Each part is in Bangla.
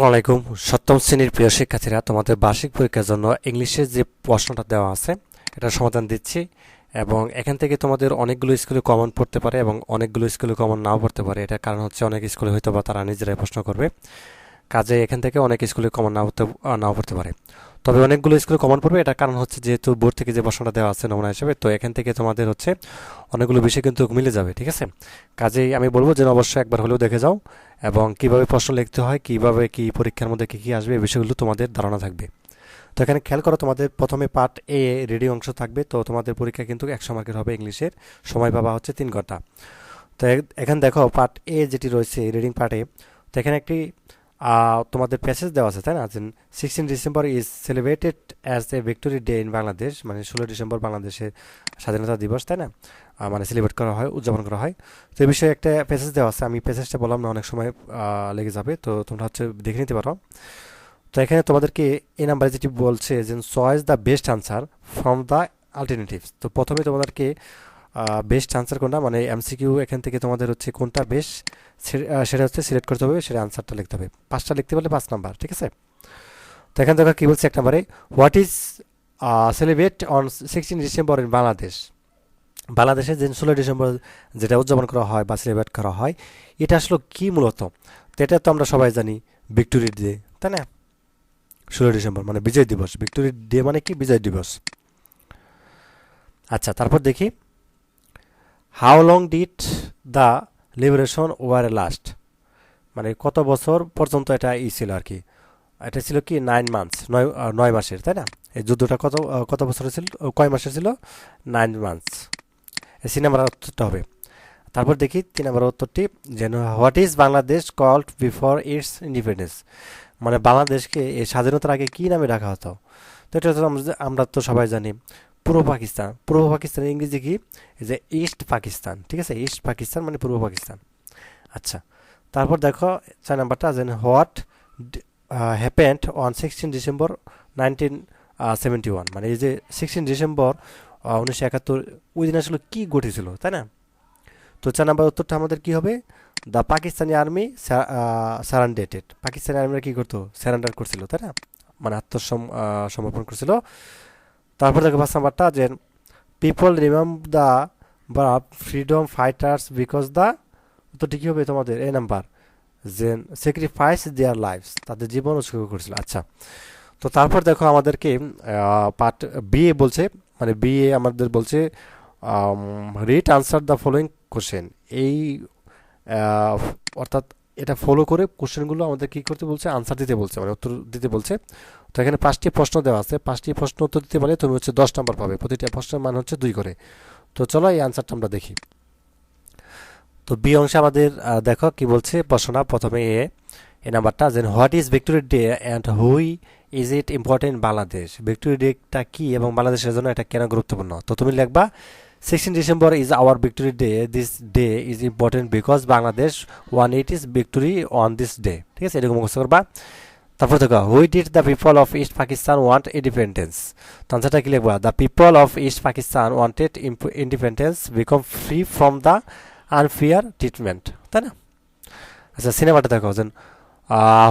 আসসালামু আলাইকুম। সপ্তম শ্রেণির প্রিয় শিক্ষার্থীরা, তোমাদের বার্ষিক পরীক্ষার জন্য ইংলিশের যে প্রশ্নটা দেওয়া আছে, এটা সমাধান দিচ্ছি এবং এখান থেকে তোমাদের অনেকগুলো স্কুলে কমন পড়তে পারে এবং অনেকগুলো স্কুলে কমন নাও পড়তে পারে। এটা কারণ হচ্ছে অনেক স্কুলে হয়তো বা তারা নিজেরাই প্রশ্ন করবে। কাজে এখান থেকে অনেক স্কুলে কমন নাও পড়তে নাও পড়তে পারে। তবে অনেকগুলো স্কুলে কমন পড়বে, এটার কারণ হচ্ছে যেহেতু বোর্ড থেকে যে প্রশ্নটা দেওয়া আছে নমুনা হিসেবে, তো এখান থেকে তোমাদের হচ্ছে অনেকগুলো বিষয় কিন্তু মিলে যাবে, ঠিক আছে? কাজেই আমি বলব যে অবশ্যই একবার হলেও দেখে যাও এবং কীভাবে প্রশ্ন লিখতে হয়, কীভাবে কি পরীক্ষার মধ্যে কী কী আসবে, এই বিষয়গুলো তোমাদের ধারণা থাকবে। তো এখানে খেয়াল করো, তোমাদের প্রথমে পার্ট এ রেডি অংশ থাকবে, তো তোমাদের পরীক্ষা কিন্তু একশো মার্কের হবে ইংলিশের, সময় পাবা হচ্ছে তিন ঘণ্টা। তো এখানে দেখো পার্ট এ যেটি রয়েছে রিডিং পার্টে তো এখানে একটি তোমাদের প্যাসেজ দেওয়া আছে, তাই না? Sixteen December is celebrated as a victory day in Bangladesh মানে ষোলো ডিসেম্বর বাংলাদেশের স্বাধীনতা দিবস, তাই না? মানে সেলিব্রেট করা হয়, উদযাপন করা হয়। তো এই বিষয়ে একটা প্যাসেজ দেওয়া আছে, আমি প্যাসেজটা বললাম না, অনেক সময় লেগে যাবে, তো তোমরা হচ্ছে দেখে নিতে পারো। তো এখানে তোমাদেরকে এই নাম্বারে যেটি বলছে যে choice the best answer from the alternatives তো প্রথমে তোমাদেরকে বেস্ট আনসার কোনটা? মানে এমসিকিউ এখান থেকে তোমাদের হচ্ছে কোনটা বেস্ট সেটা হচ্ছে সিলেক্ট করতে হবে, সেটা আনসারটা লিখতে হবে। পাঁচটা লিখতে পারলে পাঁচ নাম্বার ঠিক আছে? তো এখানে দেখো কী বলছে এক নম্বরে what is celebrate on sixteen December in Bangladesh বাংলাদেশে যে ষোলো ডিসেম্বর যেটা উদযাপন করা হয় বা সেলিব্রেট করা হয়, এটা আসলে কি মূলত? তো এটা তো আমরা সবাই জানি ভিক্টোরি ডে তাই না? ষোলো ডিসেম্বর মানে বিজয় দিবস। ভিক্টোরি ডে মানে কি? বিজয় দিবস। আচ্ছা তারপর দেখি। How long did the liberation war last মানে কত বছর পর্যন্ত এটা ই ছিল আর কি? এটা ছিল কি নাইন মান্থস নয় নয় মাসের, তাই না? এই যুদ্ধটা কত কত বছরের ছিল কয় মাসের ছিল? নাইন মান্থস সি নাম্বার উত্তরটা হবে। তারপর দেখি তিন নম্বর উত্তরটি যেন what is Bangladesh called before its independence মানে বাংলাদেশকে এই স্বাধীনতার আগে কি নামে রাখা হতো? তো এটা আমরা তো সবাই জানি। পূর্ব পাকিস্তান। পূর্ব পাকিস্তানের ইংরেজি কি? যে ইস্ট পাকিস্তান ঠিক আছে? ইস্ট পাকিস্তান মানে পূর্ব পাকিস্তান। আচ্ছা তারপর দেখো চার নাম্বারটা যেন what happened on sixteen December nineteen seventy one মানে এই যে সিক্সটিন ডিসেম্বর উনিশশো একাত্তর, ওই দিন আসলে কী ঘটেছিল, তাই না? তো চার নাম্বার উত্তরটা আমাদের কি হবে? The Pakistani army surrendered Pakistani আর্মিরা কী করতো? স্যারেন্ডার করছিল, তাই না? মানে আত্মসম সমর্পণ করছিল। তারপর দেখো পাঁচ নাম্বারটা যে পিপল রিমেম দ্য বা ফ্রিডম ফাইটার্স বিকজ দ্য তো ঠিকই হবে তোমাদের, এই নাম্বার যে স্যাক্রিফাইস দেয়ার লাইফস তাদের জীবন উৎসর্গ করেছিল আচ্ছা। তো তারপর দেখো আমাদেরকে পার্ট বিএ বলছে মানে বিএ আমাদের বলছে write answer the following question এই অর্থাৎ এটা ফলো করে কোশ্চেনগুলো আমাদের কি করতে বলছে? আনসার দিতে বলছে মানে উত্তর দিতে বলছে। তো এখানে পাঁচটি প্রশ্ন দেওয়া আছে। পাঁচটি প্রশ্ন উত্তর দিতে পারলে তুমি হচ্ছে দশ নম্বর পাবে। প্রতিটা প্রশ্নের মান হচ্ছে দুই করে। তো চলো এই আনসারটা আমরা দেখি। তো বি অংশে আমাদের দেখো কি বলছে? প্রশ্নটা প্রথমে এ এই নাম্বারটা যে what is victory day and why is it important Bangladesh victory data কি এবং বাংলাদেশের জন্য এটা কেন গুরুত্বপূর্ণ? তো তুমি লিখবা sixteen December is our victory day this day is important because Bangladesh one eight is victory on this day ঠিক আছে? এরকম করবা। তারপর দেখো why did the people of east Pakistan want independence তো আনসারটা কি লিখবা? The people of east Pakistan wanted independence become free from the unfair treatment তাই না? আচ্ছা সিনেমাটা দেখো, যেন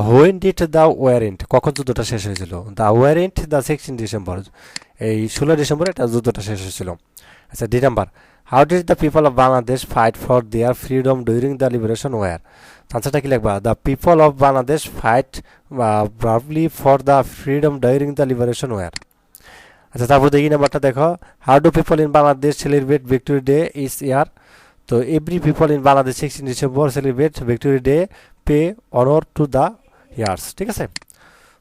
হোয়েন ডিট দ্য ওয়ারেন্ট কখন যুদ্ধটা শেষ হয়েছিল? The war ended the sixteen December এই ষোলো ডিসেম্বর এটা যুদ্ধটা শেষ হয়েছিল। আচ্ছা D number. How did the people of Bangladesh fight for their freedom during the liberation war আনসারটা কি লিখবা? The people of Bangladesh fight bravely for the freedom during the liberation war আচ্ছা তারপর দেখি নাম্বারটা দেখো। How do people in Bangladesh celebrate victory day each year তো every people in Bangladesh sixteen December celebrate victory day pay honour to the years ঠিক আছে?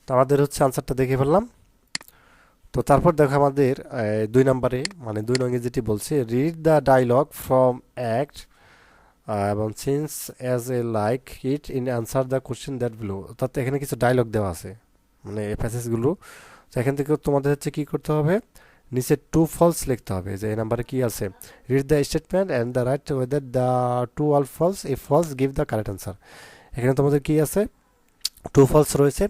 তো আমাদের হচ্ছে আনসারটা দেখে ফেললাম। তো তারপর দেখো আমাদের দুই নম্বরে মানে দুই নঙ্গে যেটি বলছে read the dialogue from act এবং since as a like it in answer the question that below অর্থাৎ এখানে কিছু ডায়লগ দেওয়া আছে মানে প্যাসেজগুলো তো এখান থেকে তোমাদের হচ্ছে কী করতে হবে? নিচে টু ফলস লিখতে হবে, যে এই নাম্বারে কী আছে? Read the statement and the write whether the to all false a false give the correct answer এখানে তোমাদের কী আছে? টু ফলস রয়েছে।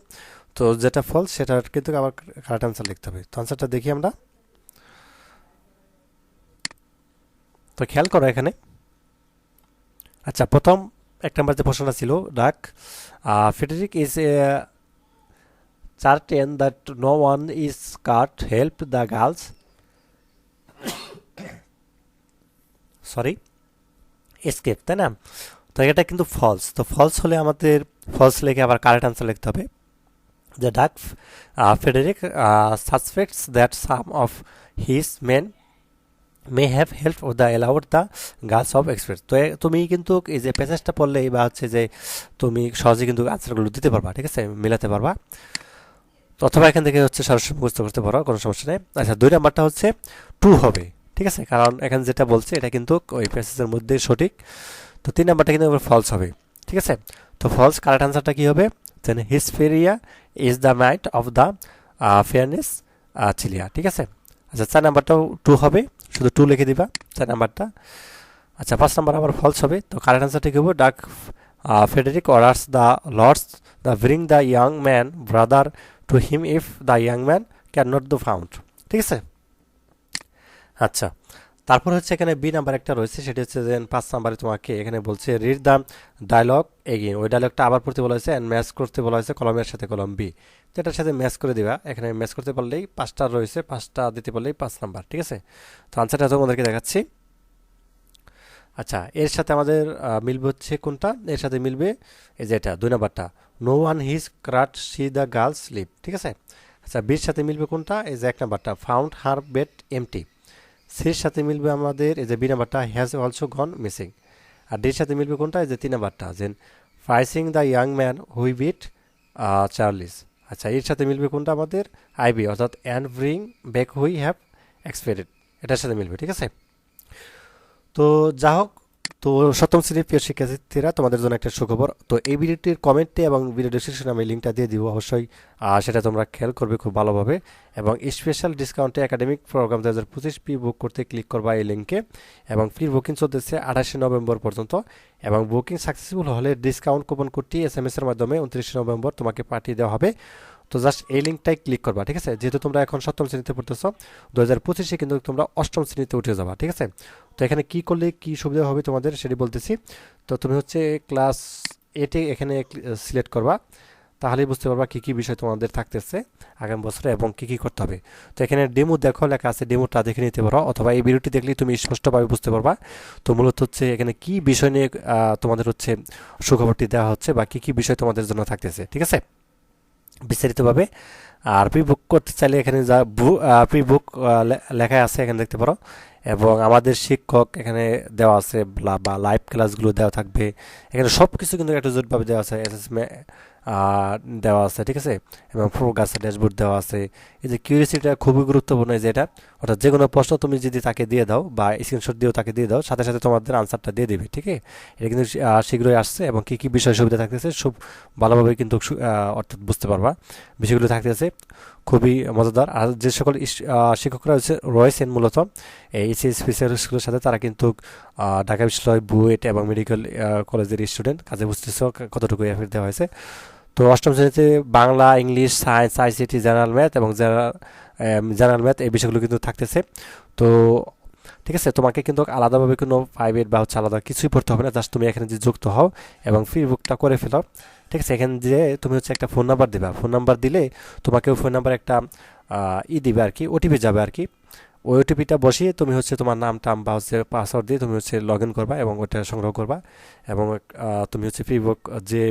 তো যেটা ফলস সেটা কিন্তু আবার কারেক্ট অ্যান্সার লিখতে হবে। তো আনসারটা দেখি আমরা। তো খেয়াল করো এখানে। আচ্ছা প্রথম এক নম্বর যে প্রশ্নটা ছিল Duke Frederick is certain that no one is cut help the girls sorry escape তাই না? তো এটা কিন্তু ফলস তো ফলস হলে আমাদের ফলস লিখে আবার কারেক্ট আনসার লিখতে হবে। The Duck uh, Frederick uh, suspects that some of his men may have help the allowed the girls of express তো তুমি কিন্তু এই যে প্যাসেজটা পড়লেই বা হচ্ছে যে তুমি সহজে কিন্তু আনসারগুলো দিতে পারবা ঠিক আছে? মেলাতে পারবা। অথবা এখান থেকে হচ্ছে সরাসরি মুখস্থ করতে পারো কোনো সমস্যা নেই। আচ্ছা দুই নাম্বারটা হচ্ছে টু হবে ঠিক আছে? কারণ এখানে যেটা বলছে এটা কিন্তু ওই প্যাসেজের মধ্যে সঠিক। তো তিন নাম্বারটা কিন্তু ফলস হবে ঠিক আছে? তো ফলস কারেক্ট আনসারটা কী হবে? Then Hisperia is the might of the fairness Celia ঠিক আছে? আচ্ছা চার নাম্বারটাও টু হবে, শুধু টু লিখে দিবা, চার নাম্বারটা। আচ্ছা পাঁচ নাম্বার আবার ফলস হবে, তো আনসার ঠিক হবে Duke Frederick orders the lords the bring the young man brother to him if the young man can not the found ঠিক আছে? আচ্ছা তারপর হচ্ছে এখানে বি নাম্বার একটা রয়েছে, সেটি হচ্ছে যে পাঁচ নাম্বারে তোমাকে এখানে বলছে রিড দ্য ডায়লগ এগিয়ে ওই ডায়লগটা আবার পড়তে বলা হয়েছে অ্যান্ড ম্যাচ করতে বলা হয়েছে কলমের সাথে কলম বি তো এটার সাথে ম্যাচ করে দিবা। এখানে ম্যাচ করতে পারলেই পাঁচটা রয়েছে, পাঁচটা দিতে পারলেই পাঁচ নাম্বার ঠিক আছে? তো আনসারটা তোমাদেরকে দেখাচ্ছি। আচ্ছা এর সাথে আমাদের মিলবে হচ্ছে কোনটা? এর সাথে মিলবে এই যে এটা, দুই নাম্বারটা no one his ক্রাট see the girls slip ঠিক আছে? আচ্ছা বির সাথে মিলবে কোনটা? এই যে এক নাম্বারটা ফাউন্ড হার বেড এমটি সির সাথে মিলবে আমাদের, এই যে বি নাম্বারটা হ্যাজ অলসো গন মিসিং আর ডির সাথে মিলবে কোনটা? এই যে তিন নাম্বারটা। যেন praising the young man who beat Charles আচ্ছা এর সাথে মিলবে কোনটা আমাদের? আইবি অর্থাৎ and bring back who have expected এটার সাথে মিলবে, ঠিক আছে? তো যা হোক তো সপ্তম শ্রেণির প্রিয় শিক্ষার্থীরা, তোমাদের জন্য একটা সুখবর। তো এই ভিডিওটির কমেন্টে এবং ভিডিও ডিসক্রিপশনে আমি লিঙ্কটা দিয়ে দিব অবশ্যই। সেটা তোমরা খেয়াল করবে খুব ভালোভাবে। এবং স্পেশাল ডিসকাউন্টে একাডেমিক প্রোগ্রাম দু হাজার পঁচিশ পি বুক করতে ক্লিক করবা এই লিঙ্কে এবং ফ্রি বুকিং চলতেছে আঠাশে নভেম্বর পর্যন্ত। এবং বুকিং সাকসেসফুল হলে ডিসকাউন্ট কুপন কোডটি এস এম এর মাধ্যমে উনত্রিশে নভেম্বর তোমাকে পাঠিয়ে দেওয়া হবে। তো জাস্ট এই লিঙ্কটাই ক্লিক করবা, ঠিক আছে? যেহেতু তোমরা এখন সপ্তম শ্রেণীতে পড়তেছ দু হাজার পঁচিশে কিন্তু তোমরা অষ্টম শ্রেণীতে উঠে যাবা, ঠিক আছে? তো এখানে কি করলে কি সুবিধা হবে তোমাদের সেটি বলতেছি। তো তুমি হচ্ছে ক্লাস এটে এখানে সিলেক্ট করবা। তাহলেই বুঝতে পারবা কী কী বিষয় তোমাদের থাকতেছে আগামী বছরে এবং কী কী করতে হবে। তো এখানে ডেমো দেখো, লেখা আছে ডেমোটা দেখে নিতে পারো অথবা এই ভিডিওটি দেখলেই তুমি স্পষ্টভাবে বুঝতে পারবা। তো মূলত হচ্ছে এখানে কি বিষয় নিয়ে তোমাদের হচ্ছে সুখবরটি দেওয়া হচ্ছে বা কী কী বিষয় তোমাদের জন্য থাকতেছে, ঠিক আছে? বিস্তারিতভাবে আর প্রি বুক করতে চাইলে এখানে যা প্রি বুক লেখা আছে, এখানে দেখতে পারো। এবং আমাদের শিক্ষক এখানে দেওয়া আছে, বা লাইভ ক্লাসগুলো দেওয়া থাকবে। এখানে সব কিছু কিন্তু একটা জোটভাবে দেওয়া আছে অ্যাসেসমেন্ট দেওয়া আছে, ঠিক আছে? এবং ফোকাসের ড্যাশবোর্ড দেওয়া আছে। এই যে কিউরিয়াসিটিটা খুবই গুরুত্বপূর্ণ যে এটা। অর্থাৎ যে কোনো প্রশ্ন তুমি যদি তাকে দিয়ে দাও বা স্ক্রিনশট দিয়েও তাকে দিয়ে দাও, সাথে সাথে তোমাদের আনসারটা দিয়ে দেবে, ঠিক আছে? এটা কিন্তু শীঘ্রই আসছে এবং কী কী বিষয় সুবিধা থাকতেছে সব ভালোভাবে কিন্তু অর্থাৎ বুঝতে পারবা। বিষয়গুলো থাকতেছে খুবই মজাদার। আর যে সকল শিক্ষকরা রয়েছেন মূলত, এই স্পেশাল স্কুলের সাথে তারা কিন্তু ঢাকা বিশ্ববিদ্যালয় বুয়েট এবং মেডিকেল কলেজের স্টুডেন্ট কাজে বুঝতেছ কতটুকু এফেক্ট দেওয়া হয়েছে। তো অষ্টম শ্রেণীতে Bangla, English, science, ICT, general math এবং জেনারেল ম্যাথ এই বিষয়গুলো কিন্তু থাকতেছে। তো ঠিক আছে, তোমাকে কিন্তু আলাদাভাবে কোনো প্রাইভেট বা হচ্ছে আলাদা কিছুই পড়তে হবে না জাস্ট তুমি এখানে যে যুক্ত হও এবং ফ্রি বুকটা করে ফেলো। ঠিক আছে, এখানে যে তুমি হচ্ছে একটা ফোন নাম্বার দেবা। ফোন নাম্বার দিলে তোমাকে ফোন নাম্বার একটা ই দিবে আর কি ওটিপি যাবে আর কি। ওই ওটিপিটা বসিয়ে তুমি হচ্ছে তোমার নাম, টাম বা হচ্ছে পাসওয়ার্ড দিয়ে তুমি হচ্ছে লগ ইন করবা এবং ওটা সংগ্রহ করবা। এবং তুমি হচ্ছে ফ্রি বুক যে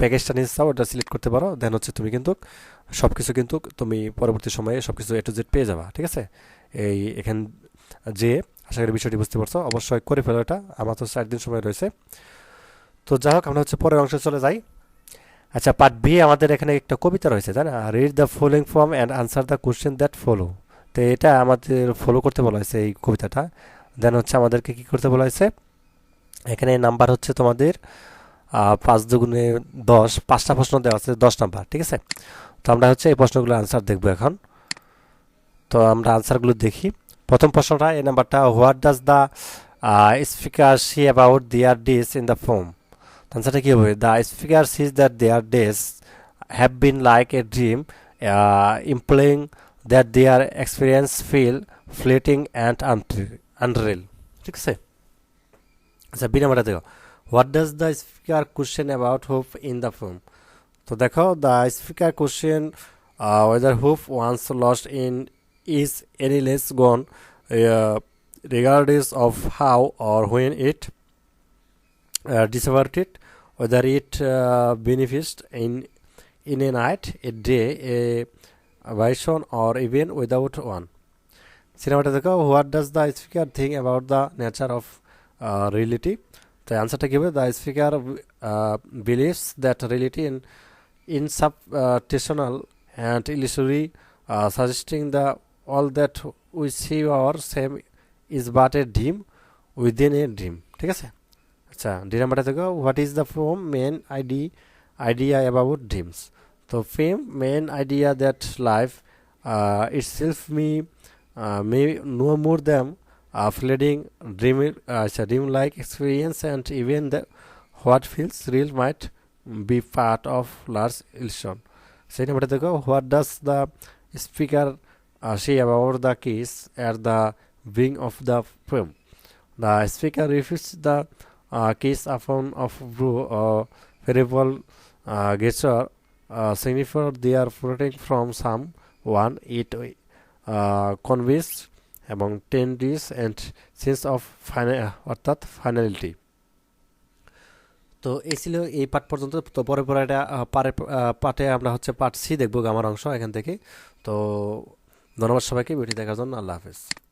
প্যাকেজটা নিতে চাও ওটা সিলেক্ট করতে পারো দেন হচ্ছে তুমি কিন্তু সব কিছু কিন্তু তুমি পরবর্তী সময়ে সব কিছু এ টু জেড পেয়ে যাবা, ঠিক আছে? এই এখান যে, আশা করি বিষয়টি বুঝতে পারছ, অবশ্যই করে ফেলো এটা, আমার তো চার দিন সময় রয়েছে। তো যাই হোক, আমরা হচ্ছে পরের অংশে চলে যাই। আচ্ছা পার্ট বি আমাদের এখানে একটা কবিতা রয়েছে, তাই না? Read the following form and answer the question that follow তো এটা আমাদের ফলো করতে বলা হয়েছে এই কবিতাটা। দেন হচ্ছে আমাদেরকে কি করতে বলা হয়েছে? এখানে নাম্বার হচ্ছে তোমাদের পাঁচ দুগুণে দশ, পাঁচটা প্রশ্ন দেওয়া আছে, দশ নাম্বার, ঠিক আছে? তো আমরা হচ্ছে এই প্রশ্নগুলো আনসার দেখব এখন। তো আমরা আনসারগুলো দেখি। প্রথম প্রশ্নটা, এই নাম্বারটা what does the speaker see about their days in the form আনসারটা কী হবে? The speaker sees that their days have been like a dream implying that their experience feel fleeting and unreal ঠিক আছে? আচ্ছা বি নাম্বারটা দেখো। What does the speaker question about hope in the film তো দেখো the speaker question whether hope once lost in is any less gone regardless of how or when it uh, discovered it, whether it uh, benefits in in a night, a day, a vision, or even without one. সিনেমাটা দেখো what does the speaker think about the nature of reality তো অ্যান্সারটা কী হবে the speaker believes that reality in insubstantial and illusory suggesting the all that we see our same is but a dream within a dream ঠিক আছে? আচ্ছা ডি নাম্বারটা দেখো what is the from main ID idea about dreams তো fame main idea that life itself me may no more than fleeting dream আচ্ছা dream like experience and even the what feels real might be part of large illusion সেই নাম্বারটা দেখো what does the speaker say about the case at the beginning of the film. The speaker refutes the uh, case upon of brew uh, variable uh, gesture uh, signify they are protecting from someone টেন্ডিস অ্যান্ড সেন্স অফ ফাইনাল অর্থাৎ ফাইনালিটি তো এই ছিল এই পার্ট পর্যন্ত। তো পরে পরে এটা পারে পার্টে আমরা হচ্ছে পার্ট সি দেখব আমার অংশ এখান থেকে। তো ধন্যবাদ সবাইকে ভিডিও দেখার জন্য আল্লাহ হাফেজ।